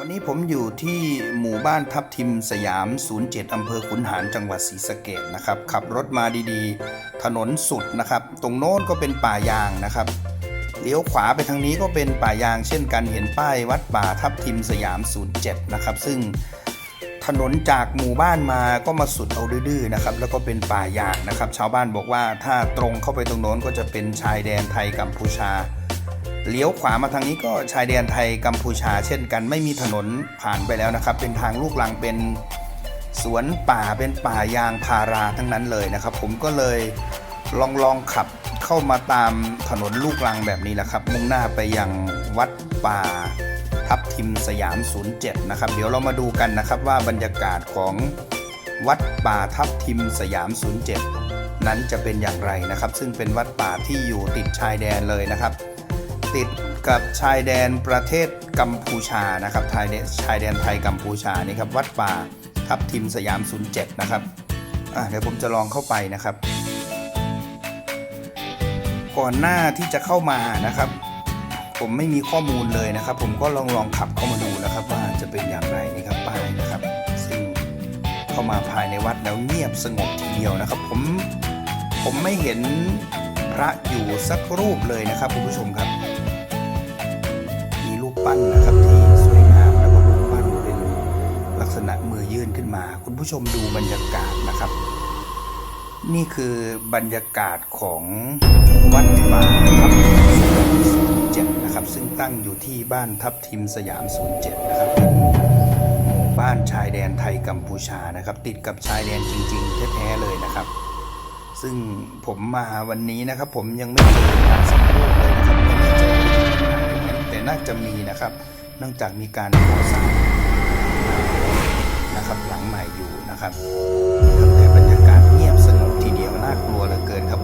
วันนี้ผมอยู่ที่หมู่บ้านทับทิมสยาม 07 อำเภอขุนหารจังหวัดศรีสะเกดนะครับ ขับรถมาดีๆ ถนนสุดนะครับ ตรงโน้นก็เป็นป่ายางนะครับ เลี้ยวขวาไปทางนี้ก็เป็นป่ายางเช่นกัน เห็นป้ายวัดป่าทับทิมสยาม 07 นะครับ ซึ่งถนนจากหมู่บ้านมาก็มาสุดเอาดื้อๆนะครับ แล้วก็เป็นป่ายางนะครับ ชาวบ้านบอกว่าถ้าตรงเข้าไปตรงโน้นก็จะเป็นชายแดนไทยกัมพูชา เลี้ยวขวามาทางนี้ก็ชายแดนไทยกัมพูชา เช่นกันไม่มีถนนผ่านไปแล้วนะครับ เป็นทางลูกลังเป็นสวนป่าเป็นป่ายางพาราทั้งนั้นเลยนะครับ ผมก็เลยลองลองขับเข้ามาตามถนนลูกลังแบบนี้แหละครับ มุ่งหน้าไปยังวัดป่าทับทิมสยาม 07 นะครับ เดี๋ยวเรามาดูกันนะครับว่าบรรยากาศของวัดป่าทับทิมสยาม 07 นั้นจะเป็นอย่างไรนะครับ ซึ่งเป็นวัดป่าที่อยู่ติดชายแดนเลยนะครับ ติดกับชายแดนประเทศกัมพูชานะครับชายแดนชายแดนไทยกัมพูชานี่ครับวัดป่าทับทิมสยาม 07 นะครับเดี๋ยวผมจะลองเข้าไปนะครับ ก่อนหน้าที่จะเข้ามานะครับ ผมไม่มีข้อมูลเลยนะครับ ผมก็ลองลองขับเข้ามาดูนะครับ ว่าจะเป็นอย่างไรนี่ครับป้ายนะครับ ซึ่งเข้ามาภายในวัดแล้วเงียบสงบทีเดียวนะครับ ผมผมไม่เห็นพระอยู่สักรูปเลยนะครับคุณผู้ชมครับ ปั้นนะครับที่สวยงามแล้วก็รูปปั้นเป็นลักษณะมือยื่นขึ้นมา คุณผู้ชมดูบรรยากาศนะครับ นี่คือบรรยากาศของวัดป่าทับทิมสยาม07นะครับ ซึ่งตั้งอยู่ที่บ้านทับทิมสยาม 07 นะครับหมู่บ้านชายแดนไทยกัมพูชานะครับ ติดกับชายแดนจริงๆแท้ๆเลยนะครับ ซึ่งผมมาวันนี้นะครับ ผมยังไม่เจอการสำรวจเลยนะครับ จะมีนะครับ เนื่องจากมีการก่อสร้างนะครับหลังใหม่อยู่นะครับทำให้บรรยากาศเงียบสงบทีเดียวน่ากลัวเหลือเกินครับ